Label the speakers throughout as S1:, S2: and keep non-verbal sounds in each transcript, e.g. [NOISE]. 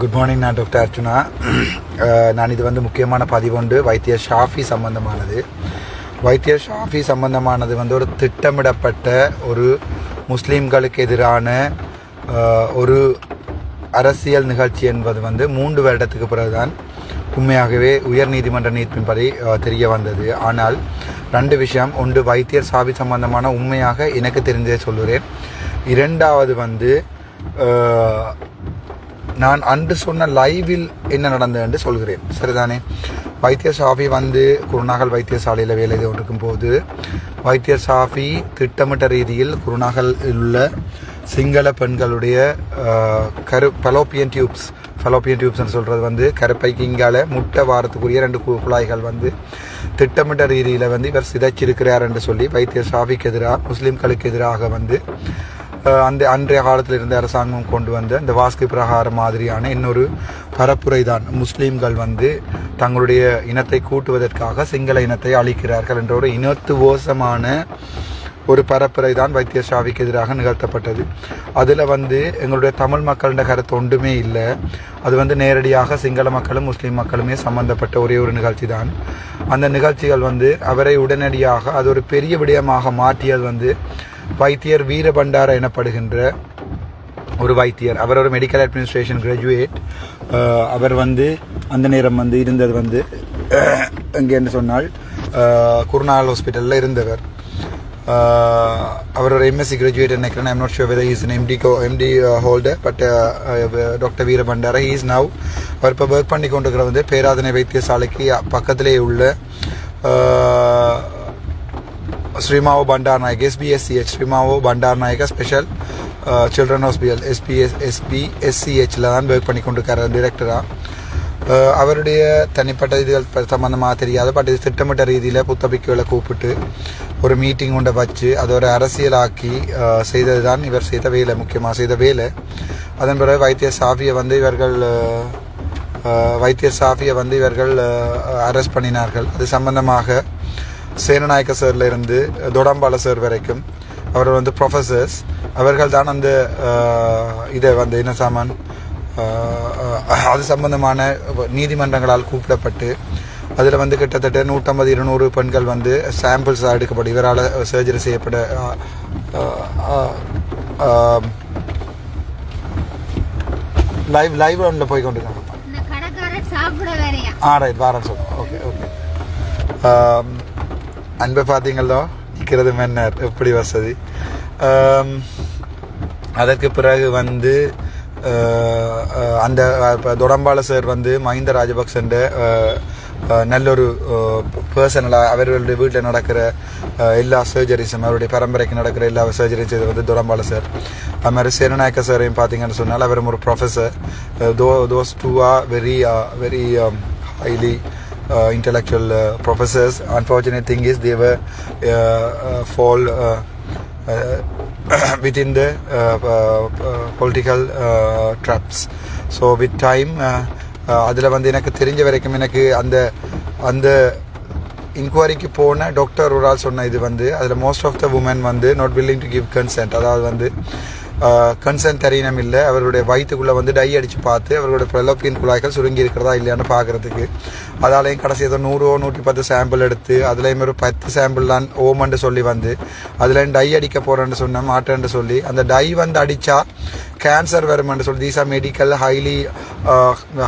S1: Good morning நான் doctor Archuna நான் இது வந்து முக்கியமான பதிவுண்டு வைத்திய ஷாஃபி சம்பந்தமானது. வைத்திய ஷாஃபி சம்பந்தமானது வந்து ஒரு திட்டமிடப்பட்ட ஒரு முஸ்லீம்களுக்கு எதிரான ஒரு அரசியல் நிகழ்ச்சி என்பது வந்து மூன்று வருடத்துக்கு பிறகுதான் உண்மையாகவே உயர் நீதிமன்ற நீர்ப்பின்படி தெரிய வந்தது. ஆனால் ரெண்டு விஷயம் ஒன்று வைத்தியர் சாவி சம்பந்தமான உண்மையாக எனக்கு தெரிந்ததை சொல்லுறேன் இரண்டாவது வந்து நான் அன்று சொன்ன லைவில் என்ன நடந்தது என்று சொல்கிறேன். சரிதானே? வைத்திய சாஃபி வந்து குருநாகல் வைத்தியசாலையில் வேலை கொண்டிருக்கும் போது வைத்திய சாஃபி திட்டமிட்ட ரீதியில் குருநாகல் உள்ள சிங்கள பெண்களுடைய கரு பலோப்பியன் டியூப்ஸ் ஃபலோப்பியன் டியூப்ஸ்னு சொல்கிறது வந்து கருப்பைக்கு இங்கால முட்டை வாரத்துக்குரிய ரெண்டு கு- குழாய்கள் வந்து திட்டமிட்ட ரீதியில் வந்து இவர் சிதைச்சிருக்கிறார் என்று சொல்லி வைத்திய சாஃபிக்கு எதிராக முஸ்லீம்களுக்கு எதிராக வந்து அந்த அன்றைய காலத்தில் இருந்த அரசாங்கம் கொண்டு வந்த அந்த வாஸ்து பிரகாரம் மாதிரியான இன்னொரு பரப்புரை தான் முஸ்லீம்கள் வந்து தங்களுடைய இனத்தை கூட்டுவதற்காக சிங்கள இனத்தை அழிக்கிறார்கள் என்ற ஒரு இனத்துவோசமான ஒரு பரப்புரை தான் வைத்தியசாவிக்கு எதிராக நிகழ்த்தப்பட்டது. அதில் வந்து எங்களுடைய தமிழ் மக்களிட கருத்து ஒன்றுமே இல்லை. அது வந்து நேரடியாக சிங்கள மக்களும் முஸ்லீம் மக்களுமே சம்பந்தப்பட்ட ஒரே ஒரு நிகழ்ச்சி தான் அந்த நிகழ்ச்சிகள் வந்து அவரை உடனடியாக அது ஒரு பெரிய விடயமாக மாற்றியது வந்து வைத்தியர் வீரபண்டார எனப்படுகின்ற ஒரு வைத்தியர். அவர் ஒரு மெடிக்கல் அட்மினிஸ்ட்ரேஷன் கிராஜுவேட் அவர் வந்து அந்த நேரம் வந்து இருந்தது வந்து எங்கேன்னு சொன்னால் குருநாள் ஹாஸ்பிட்டலில் இருந்தவர். அவர் ஒரு எம்எஸ்சி கிராஜுவேட் நினைக்கிறேன். I'm not sure whether is MD MD holder but doctor Veerabandara is now அவர் இப்போ ஒர்க் பண்ணி கொண்டிருக்கிற வந்து பேராதனை வைத்தியசாலைக்கு பக்கத்திலே உள்ள Sirimavo Bandaranaike SBSCH B S C H children hospital SP S SP தான் ஒர்க் பண்ணி கொண்டிருக்கார் டிரெக்டராக அவருடைய தனிப்பட்ட இதுகள் சம்மந்தமாக தெரியாது பட் இது திட்டமிட்ட ரீதியில் புத்தபிக்குகளை கூப்பிட்டு ஒரு மீட்டிங் கொண்ட வச்சு அதை ஒரு அரசியலாக்கி செய்தது தான் இவர் செய்த வேலை முக்கியமாக செய்த வேலை. அதன் பிறகு வைத்திய சாஃபியை வந்து இவர்கள் வைத்திய சாஃபியை வந்து இவர்கள் அரெஸ்ட் பண்ணினார்கள். அது சம்பந்தமாக சேனநாயக்க சார்ல இருந்து தொடம்பால சார் வரைக்கும். அவர் வந்து ப்ரொஃபசர்ஸ் அவர்கள் தான் அந்த இதை வந்து என்ன சாமான் அது சம்பந்தமான நீதிமன்றங்களால் கூப்பிடப்பட்டு அதில் வந்து கிட்டத்தட்ட நூற்றம்பது இருநூறு பெண்கள் வந்து சாம்பிள்ஸ் எடுக்கப்பட்டு இவரால் சர்ஜரி செய்யப்பட லைவ் லைவ் ஒன்றில் போய்
S2: வேறையா?
S1: ஆ ரைட் வாரன் சொல்லுங்க ஓகே ஓகே அன்பை பார்த்தீங்களோ நிற்கிறது மன்னர். எப்படி வசதி? அதற்கு பிறகு வந்து அந்த தொடம்பாள சார் வந்து மஹிந்த ராஜபக்சண்ட நல்லொரு நல்ல ஒரு பர்சனலாக அவர்களுடைய வீட்டில் நடக்கிற எல்லா சர்ஜரிஸும் அவருடைய பரம்பரைக்கு நடக்கிற எல்லா சர்ஜரிஸ் இது வந்து தொடம்பால சார் அது மாதிரி சேனநாயக்க சாரையும் பார்த்தீங்கன்னு சொன்னால் அவரும் ஒரு professor though those two are very very highly intellectual uh, professors. Unfortunate thing is they were uh, uh, fall uh, uh, within the uh, uh, uh, political uh, traps. So with time, uh, uh, அதில் வந்து எனக்கு தெரிஞ்ச வரைக்கும் எனக்கு அந்த அந்த இன்கொயரிக்கு போன doctor ஒரு ஆள் சொன்ன இது வந்து அதில் மோஸ்ட் ஆஃப் த உமன் வந்து not willing to give consent அதாவது வந்து கன்சர்ன் தரீனம் இல்லை. அவருடைய வயிற்றுக்குள்ளே வந்து டை அடித்து பார்த்து அவர்களுடைய பிரலோப்பியன் குழாய்கள் சுருங்கி இருக்கிறதா இல்லையான்னு பார்க்கறதுக்கு. அதாலையும் கடைசி ஏதோ நூறோ நூற்றி பத்து சாம்பிள் எடுத்து அதுலேயும் ஒரு பத்து சாம்பிள் தான் ஓமன்னு சொல்லி வந்து அதுலேயும் டை அடிக்க போகிறேன்னு சொன்ன மாட்டேன்னு சொல்லி அந்த டை வந்து அடித்தா கேன்சர் வருமென்று சொல்லி these are medical highly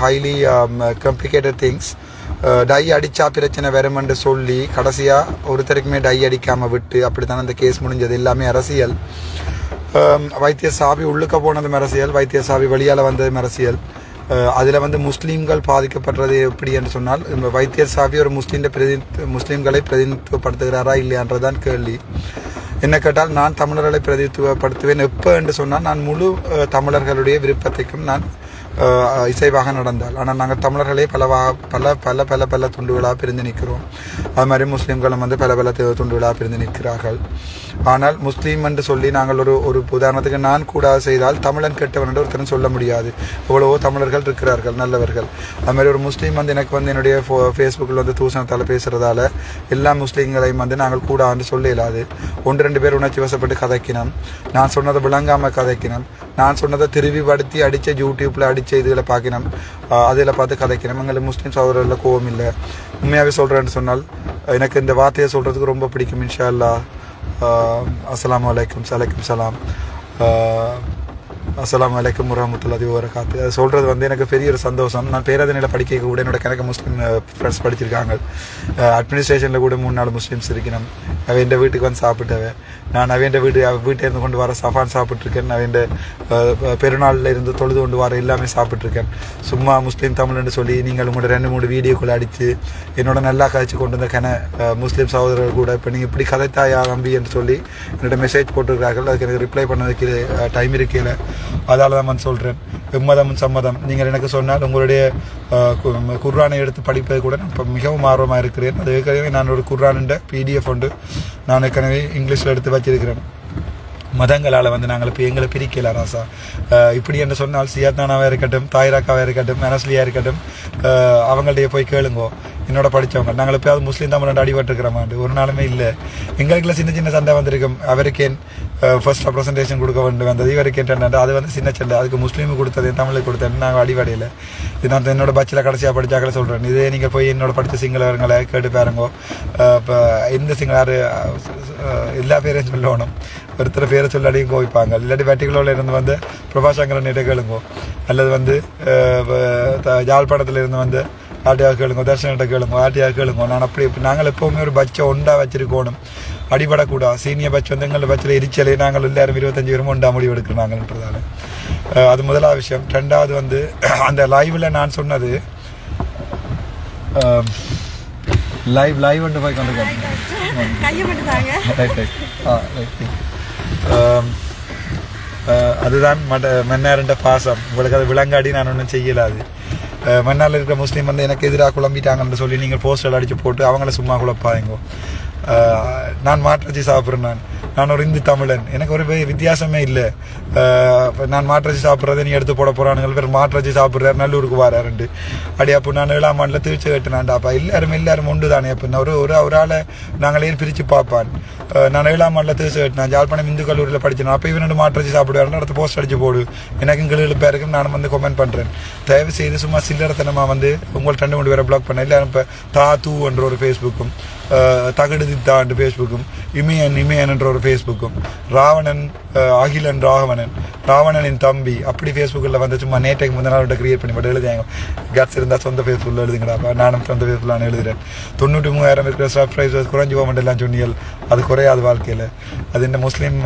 S1: highly complicated things dye அடித்தா பிரச்சனை வருமென்று சொல்லி கடைசியாக ஒருத்தருக்குமே டை அடிக்காமல் விட்டு அப்படித்தான் அந்த கேஸ் முடிஞ்சது. எல்லாமே அரசியல். Um, வைத்திய சாவி உள்ளுக்க போனதும் அரசியல் வைத்திய சாவி வெளியால் வந்ததும் அரசியல் uh, அதில் வந்து முஸ்லீம்கள் பாதிக்கப்படுறது எப்படி என்று சொன்னால் இந்த வைத்தியர் சாவி ஒரு முஸ்லீம் பிரதி முஸ்லீம்களை பிரதிநிதித்துவப்படுத்துகிறாரா இல்லையான்றதான் கேள்வி. என்ன கேட்டால் நான் தமிழர்களை பிரதிநிதித்துவப்படுத்துவேன் எப்போ என்று சொன்னால் நான் முழு uh, தமிழர்களுடைய விருப்பத்தைக்கும் நான் இசைவாக நடந்தால். ஆனால் நாங்கள் தமிழர்களே பலவா பல பல பல பல துண்டுகளாக பிரிந்து நிற்கிறோம். அது மாதிரி முஸ்லீம்களும் வந்து பல பல துண்டுகளாக பிரிந்து நிற்கிறார்கள். ஆனால் முஸ்லீம் என்று சொல்லி நாங்கள் ஒரு ஒரு உதாரணத்துக்கு நான் கூட செய்தால் தமிழன் கெட்டவன் என்று ஒருத்தரும் சொல்ல முடியாது. எவ்வளவோ தமிழர்கள் இருக்கிறார்கள் நல்லவர்கள். அது மாதிரி ஒரு முஸ்லீம் வந்து எனக்கு வந்து என்னுடைய ஃபேஸ்புக்கில் வந்து தூசணத்தால் பேசுகிறதால எல்லா முஸ்லீம்களையும் வந்து நாங்கள் கூடான்னு சொல்ல இயலாது. ஒன்று ரெண்டு பேர் உணர்ச்சி வசப்பட்டு கதைக்கினோம் நான் சொன்னதை விளங்காமல் கதைக்கினோம் நான் சொன்னதை திருவிப்படுத்தி அடித்த யூடியூப்பில் அடி அடித்து இதுகளை பார்க்கணும். அதில் பார்த்து கதைக்கணும். எங்களுக்கு முஸ்லீம் சகோதரர்கள் கோவம் இல்லை. உண்மையாகவே சொல்கிறேன்னு சொன்னால் எனக்கு இந்த வார்த்தையை சொல்கிறதுக்கு ரொம்ப பிடிக்கும் இன்ஷா அல்லா அஸ்லாம் வலைக்கம் சலைக்கும் சலாம். அஸ்லாம் வலைக்கம் அலைக்கும் வரகாத்து அது சொல்கிறது வந்து எனக்கு பெரிய ஒரு சந்தோஷம். நான் பேராதனையில் படிக்க கூட என்னோட கணக்கு முஸ்லீம் ஃப்ரெண்ட்ஸ் படிச்சிருக்காங்க. அட்மினிஸ்ட்ரேஷனில் கூட மூணு நாலு முஸ்லீம்ஸ் இருக்கணும். அவன் என் வீட்டுக்கு வந்து சாப்பிட்டவன் நான் அவன் வீட்டு அவ இருந்து கொண்டு வர சஃபான் சாப்பிட்ருக்கேன் அவன் பெருநாளில் இருந்து தொழுது கொண்டு வர எல்லாமே சாப்பிட்ருக்கேன் சும்மா முஸ்லீம் தமிழ்னு சொல்லி நீங்கள் உங்களோட ரெண்டு மூணு வீடியோக்குள்ளே அடித்து என்னோட நல்லா கதைச்சு கொண்டு வந்த கன முஸ்லீம் சகோதரர்கள் கூட இப்போ நீங்கள் இப்படி கதைத்தாயா நம்பி என்று சொல்லி என்னோட மெசேஜ் போட்டிருக்கிறார்கள். அதுக்கு எனக்கு ரிப்ளை பண்ணதுக்கு டைம் இருக்கையில் அதால தான் நான் சொல்கிறேன் எம்மதம் சம்மதம். நீங்கள் எனக்கு சொன்னால் உங்களுடைய குர்ரானை கு- எடுத்து படிப்பது கூட நான் இப்போ மிகவும் ஆர்வமாக இருக்கிறேன். அது ஏற்கனவே நான் ஒரு குர்ஆனுன்ற பிடிஎஃப் உண்டு. நான் ஏற்கனவே இங்கிலீஷில் எடுத்து வச்சிருக்கிறேன். மதங்களால் வந்து நாங்கள் இப்போ எங்களை பிரிக்கல ராசா. இப்படி என்று சொன்னால் சியாத்தானாவாக இருக்கட்டும் தாய்ராக்காவாக இருக்கட்டும் மெனஸ்லியாக இருக்கட்டும் அவங்கள்டைய போய் கேளுங்கோ. என்னோட படித்தவங்க நாங்கள் எப்பயாவது முஸ்லீம் தமிழ் அடிபட்டுருக்கிறோமாண்டு ஒரு நாளுமே இல்லை. எங்களுக்குள்ள சின்ன சின்ன சண்டை வந்திருக்கும். அவருக்கேன் ஃபர்ஸ்ட் ரெப்ரசன்டேஷன் கொடுக்க வேண்டும் வந்தது இவருக்கேன் அது வந்து சின்ன சண்டை. அதுக்கு முஸ்லீமு கொடுத்தது தமிழுக்கு கொடுத்தது. நாங்கள் அடிவடையில் இது நான் என்னோட பச்சில் கடைசியாக படித்தாக்கள சொல்கிறேன் இதே நீங்கள் போய் என்னோட படித்த சிங்களவர்களை கேட்டு பாருங்கோ. இப்போ எந்த சிங்களாரு எல்லா பேரையும் சொல்லணும். ஒருத்தர் பேரை சொல்லாடியும் கோவிப்பாங்க. இல்லாட்டி வெட்டிகளோட இருந்து வந்து பிரபாசங்கரன் இட கேளுங்கோ. அல்லது வந்து அஹ், இருந்து வந்து ஆட்டியாக கேளுங்க தர்ஷனிட்ட கேளுங்க ஆட்டியாக கேளுங்க. நான் அப்படி இப்படி நாங்கள் எப்போவுமே ஒரு பட்சை ஒண்டா வச்சிருக்கணும். அடிபடக்கூடாது சீனியர் பட்சம் வந்து எங்களை பட்சில் எரிச்சலே நாங்கள் எல்லாரும் இருபத்தஞ்சு பேரும் ஒண்டா முடிவு எடுக்கிறாங்கன்றதால அஹ், அது முதலாவது விஷயம். ரெண்டாவது வந்து அந்த லைவ்ல நான் சொன்னது லைவ் லைவ் வந்து போய் கொண்டு
S3: கையை மட்டும் தாங்க.
S1: ரைட் ரைட் ஆ ரைட் ஆம், அஹ், அதுதான் மட மன்னார்ன்ற பாசம். உங்களுக்கு அது விளங்காடி நான் ஒன்றும் செய்யலாது மன்னால் இருக்கிற முஸ்லீம் வந்து எனக்கு எதிராக குழம்பிட்டாங்கன்னு சொல்லி நீங்கள் போஸ்டர் அடிச்சு போட்டு அவங்கள சும்மா குழப்பாதீங்க. நான் மாற்றச்சி சாப்பிட்றேன் நான். நான் ஒரு இந்து தமிழன். எனக்கு ஒரு பெரிய வித்தியாசமே இல்லை. நான் மாற்றச்சி சாப்பிட்றதை நீ எடுத்து போட போறானுங்க பேர் மாற்றச்சி சாப்பிட்றாரு நல்லூருக்கு வராருண்டு அடி அப்போ நான் ஏழாம் ஆண்டில் திருச்சி கட்டினான்டா அப்போ. எல்லாரும் எல்லாரும் உண்டு தானே. அப்போ ஒரு ஒரு ஒரு ஆளை நாங்களே பிரித்து பார்ப்பான். நான் ஏழாம் ஆண்டில் திருச்சி கட்டினேன். ஜாழ்ப்பாணம் இந்து கல்லூரியில் படிச்சேன் அப்போ இவனோட மாற்றச்சி சாப்பிடுவாருன்னு அடுத்த போஸ்ட் அடிச்சு போடு. எனக்கும் கிளு பேருக்கும் நான் வந்து கமெண்ட் பண்ணுறேன் தயவு செய்து சும்மா சில்லறத்தனமாக வந்து உங்கள்ட்ட ரெண்டு மூணு பேரை பிளாக் பண்ண. இல்லை இப்போ தா தூ என்ற ஒரு ஃபேஸ்புக்கும் தகடு தித்தா என்ற ஃபேஸ்புக்கும் இமயன் இமயன் என்ற ஒரு ஃபேஸ்புக்கும் ராவணன் அகிலன் ராவணன் ராவணனின் தம்பி. அப்படி ஃபேஸ்புக்கில் வந்து சும்மா நேட்டைக்கு முந்தின நாள் கிரியேட் பண்ணி மட்டும் எழுதியாங்க கட்ஸ் இருந்தால் சொந்த ஃபேஸ்புக்கில் எழுதுங்கடா நானும் சொந்த ஃபேஸ்புக்கில் நான் எழுதுகிறேன் தொண்ணூற்றி மூவாயிரம் இருக்கிற சப்ஸ்கிரைபர்ஸ் குறைஞ்சி போக எல்லாம் சொன்னியல். அது குறையாது வாழ்க்கையில். அது இந்த முஸ்லீம்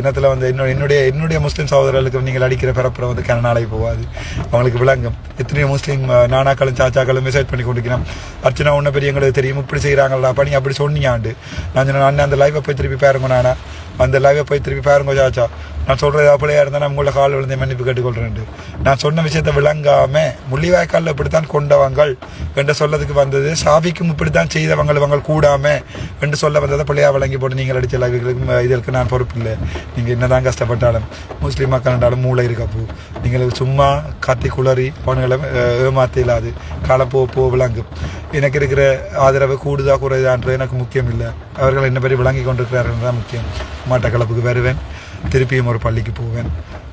S1: இனத்தில் வந்து என்னுடைய என்னுடைய என்னுடைய முஸ்லீம் சகோதரர்களுக்கு நீங்கள் அடிக்கிற பிறப்புற வந்து கனநாளை போகாது. அவங்களுக்கு விளங்கும். எத்தனையோ முஸ்லீம் நானாக்களும் சாச்சாக்களும் மெசேஜ் பண்ணி கொடுக்கணும் அர்ச்சனா உன்ன பெரிய எங்களுக்கு தெரியும். இப்படி செய்கிறாங்களா பண்ணி அப்படி சொன்னீங்கண்டு நான் சொன்னேன் அந்த லைஃப்பை போய் திருப்பி பாருங்க நானா வந்து லைவை போய் திருப்பி பாருங்க ஆச்சா நான் சொல்கிறது அப்படியே இருந்தால் நான் உங்களோட கால் விழுந்து மன்னிப்பு கேட்டுக்கொள்கிறேன் நான் சொன்ன விஷயத்தை விளங்காமல் முள்ளிவாய்க்காலில் இப்படித்தான் கொண்டவங்கள் என்று சொல்லதுக்கு வந்தது. சாவிக்கும் இப்படித்தான் செய்தவங்கள் இவங்க கூடாமல் என்று சொல்ல வந்ததை பிள்ளையாக விளங்கி போட்டு நீங்கள் அடித்த லைவுகளுக்கு இதற்கு நான் பொறுப்பு இல்லை. நீங்கள் என்னதான் கஷ்டப்பட்டாலும் முஸ்லீம் மக்கள் என்றாலும் மூளை இருக்கப்போ நீங்கள் சும்மா கத்தி குளறி அவனுங்களை ஏமாத்த இல்லாது காலம் போ போ விளங்கும். எனக்கு இருக்கிற ஆதரவு கூடுதா குறைதான்றது எனக்கு முக்கியம் இல்லை. அவர்கள் என்ன பற்றி விளங்கி கொண்டிருக்கிறார்கள் தான் முக்கியம். மட்டக்களப்புக்கு வருவேன். திருப்பியும் ஒரு பள்ளிக்கு போவேன்.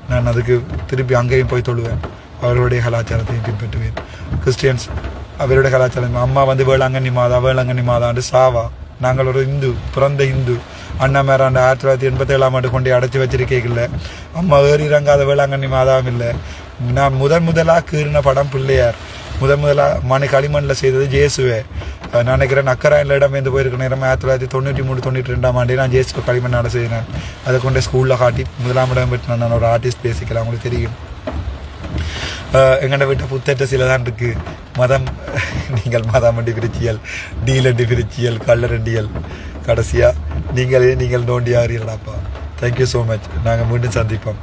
S1: நான் அதுக்கு திருப்பி அங்கேயும் போய் தொழுவேன். அவர்களுடைய கலாச்சாரத்தையும் பின்பற்றுவேன். கிறிஸ்டியன்ஸ் அவருடைய கலாச்சாரம் அம்மா வந்து வேளாங்கண்ணி மாதா வேளாங்கண்ணி மாதாண்டு சாவா. நாங்கள் ஒரு இந்து பிறந்த இந்து. அண்ணா மேராண்டு ஆயிரத்தி தொள்ளாயிரத்தி எண்பத்தி ஏழாம் ஆண்டு கொண்டு அடைச்சி வச்சிருக்கீங்கல்ல அம்மா ஏறி இறங்காத வேளாங்கண்ணி மாதாவும் இல்லை. நான் முதன் முதலாக கீறின படம் பிள்ளையார். முதன் முதலாக மணி களிமண்ணில் செய்தது ஜேசுவே. நான் நினைக்கிறேன் அக்கராயில் இடம் இருந்து போயிருக்க நேரம் ஆயிரத்தி தொள்ளாயிரத்தி தொண்ணூற்றி மூணு தொண்ணூற்றி ரெண்டாம் ஆண்டு நான் ஜேசுவை களிமண் நட செய்கிறேன் அதை கொண்டு ஸ்கூலில் காட்டி முதலாம் இடம் பெற்று நான் ஒரு ஆர்டிஸ்ட் பேசிக்கலாம் அவங்களுக்கு தெரியும். எங்கள்ட வீட்டை புத்தேற்ற சில தான் இருக்கு. மதம் நீங்கள் மதம் அண்டி பிரிச்சியல் டீல் பிரிச்சியல் கல்லரண்டியல் கடைசியா நீங்களே நீங்கள் நோண்டி ஆறீர்களாப்பா. தேங்க்யூ ஸோ மச் நாங்கள் மீண்டும் சந்திப்போம்.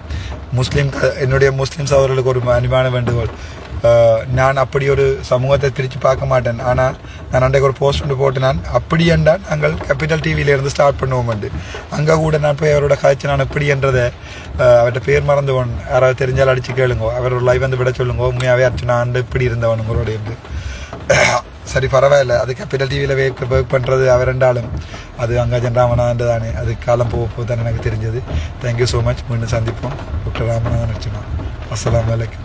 S1: முஸ்லீம் என்னுடைய முஸ்லீம் சகோதரர்களுக்கு ஒரு அன்பான வேண்டுகோள். நான் அப்படி ஒரு சமூகத்தை பிரித்து பார்க்க மாட்டேன். ஆனால் நான் அன்றைக்கு ஒரு போஸ்ட் ஒன்று போட்டு நான் அப்படி என்றால் நாங்கள் கேபிட்டல் டிவியிலேருந்து ஸ்டார்ட் பண்ணுவோம் அங்கே கூட நான் போய் அவரோட காய்ச்சி நான் எப்படி என்றதை அவர்கிட்ட பேர் மறந்துவன் யாராவது தெரிஞ்சால் அடிச்சு கேளுங்க. அவரோட லைவ் வந்து விட சொல்லுங்க. உண்மையாகவே அர்ச்சனா ஆண்டு இப்படி இருந்தவன் உங்களுடைய இருந்து [COUGHS] சரி பரவாயில்ல. அது கேபிட்டல் டிவியில் வேக் ஒர்க் பண்ணுறது அவர் ரெண்டாலும் அது அங்கே ராமநாதன் தானே. அது காலம் போக போது தான் எனக்கு தெரிஞ்சது. தேங்க்யூ ஸோ மச் மீண்டும் சந்திப்போம். டாக்டர் ராமநாதன் அர்ச்சனா அஸ்லாம் வலைக்கம்